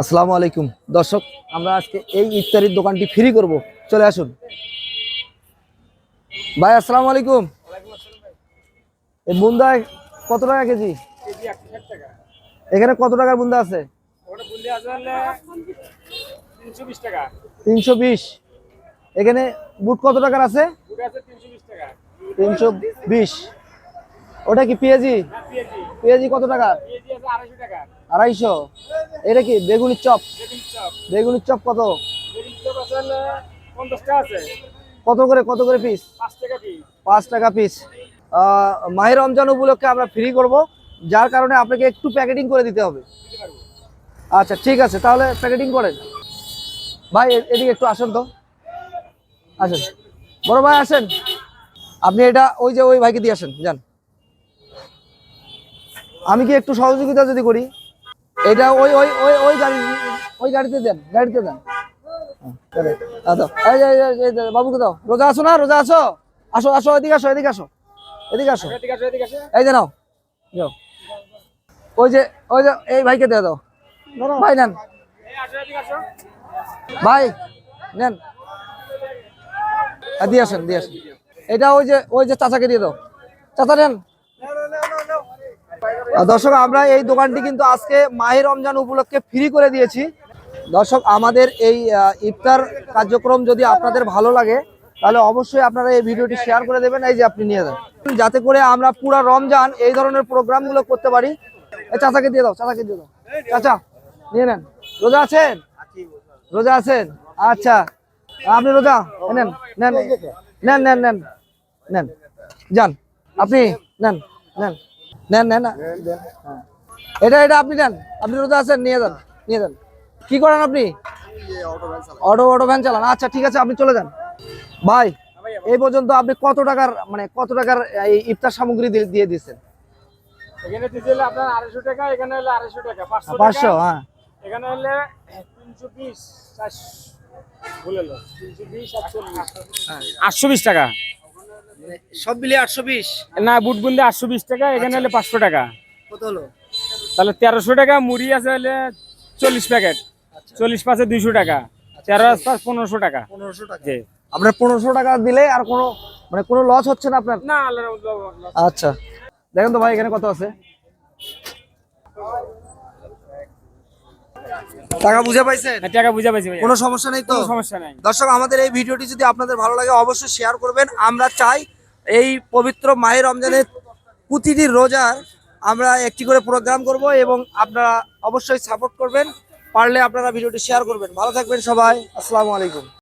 আসসালামু আলাইকুম। দর্শক, আমরা আজকে এই ইফতারির দোকানটি ফ্রি করব। চলে আসুন। ভাই, আসসালামু আলাইকুম। এই বুন্দায় কত টাকা কেজি? এখানে কত টাকার বুন্দা আছে? তিনশো বিশ। এখানে বুট কত টাকার আছে? তিনশো বিশ। ওটা কি পেঁয়াজি পেঁয়াজি কত টাকা? আড়াইশো। এটা কি? বেগুনির চপ? বেগুন চপ। বেগুনির চপ কত? বেগুন চপ আছে কত করে কত করে পিস পাঁচ টাকা পিস মাহের রমজান উপলক্ষে আমরা ফ্রি করব যার কারণে আপনাকে একটু প্যাকেটিং করে দিতে হবে। আচ্ছা ঠিক আছে তাহলে প্যাকেটিং করেন। ভাই এদিকে একটু আসেন তো। আসেন। বড় ভাই আসেন। আপনি এটা ওই যে ওই ভাইকে দিয়ে আসেন যান। আমি কি একটু সহযোগিতা যদি করি? এটা ওই ওই ওই ওই গাড়ি ওই গাড়িতে দেন গাড়িতে দেন। হ্যাঁ, বাবুকে দাও। রোজা আছো না? রোজা আছো? আসো আসো এদিকে আসো এদিকে আসো। এদিকে আসো। এদিকে আসো এই যে নাও। যাও। ওই যে ওই যে এই ভাইকে দিয়ে দাও। ভাই নেন। আসো আসো। ভাই নেন। আর দিয়ে আসেন দিয়ে আসেন। এটা ওই যে ওই যে চাচাকে দিয়ে দাও। চাচা নেন। দর্শক, আমরা এই দোকানটি কিন্তু আজকে মাহের রমজান উপলক্ষে ফ্রি করে দিয়েছি। দর্শক, আমাদের এই ইফতার কার্যক্রম যদি আপনাদের ভালো লাগে, তাহলে অবশ্যই আপনারা এই ভিডিওটি শেয়ার করে দেবেন। এই যে আপনি নিয়ে যান। যাতে করে আমরা পুরো রমজান এই ধরনের প্রোগ্রামগুলো করতে পারি। চাচাকে দিয়ে দাও, চাচাকে দিয়ে দাও। চাচা, নিয়ে নেন। রোজা আছেন? রোজা আছেন? আচ্ছা। আপনি রোজা? নেন নেন। নেন নেন নেন। নেন। যান। আপনি, নেন নেন। নেন নেন হ্যাঁ। এটা এটা আপনি নেন। আপনি রোজা আছেন নিয়ে যান নিয়ে যান। কি করেন আপনি? অটো অটো ভ্যান চালান। আচ্ছা ঠিক আছে আপনি চলে যান। ভাই এই পর্যন্ত আপনি কত টাকার মানে কত টাকার এই ইফতার সামগ্রী দিয়ে- দিয়ে দিচ্ছেন এখানে দিতে হলে আপনার আড়াইশো টাকা এখানে হলে আড়াইশো টাকা পাঁচশো হ্যাঁ। এখানে হলে তিনশো বিশ চারশো বলে লো তিনশো বিশ আটচল্লিশ আটশো বিশ টাকা? সব মিলে আটশো বিশ? না বুট বুন্দি আটশো বিশ টাকা এখানে হলে পাঁচশো টাকা। কত হলো? তাহলে তেরোশো টাকা মুড়ি আছে হলে চল্লিশ প্যাকেট। চল্লিশ পাঁচে দুইশো টাকা তেরো পাঁচ পনেরোশো টাকা। পনেরোশো টাকা। জি। আপনার পনেরোশো টাকা দিলে আর কোনো মানে কোনো লস হচ্ছে না আপনার? না আচ্ছা। দেখেন তো ভাই এখানে কত আছে? টাকা বুঝে পাইছেন? হ্যাঁ, টাকা বুঝে পাইছি কোনো সমস্যা নেই তো? সমস্যা নাই। দর্শক আমাদের এই ভিডিওটি যদি আপনাদের ভালো লাগে অবশ্যই শেয়ার করবেন। আমরা চাই এই পবিত্র মাহের রমজানের প্রতিটি রোজার আমরা একটি করে প্রোগ্রাম করব এবং আপনারা অবশ্যই সাপোর্ট করবেন। পারলে আপনারা ভিডিওটি শেয়ার করবেন। ভালো থাকবেন সবাই। আসসালামু আলাইকুম।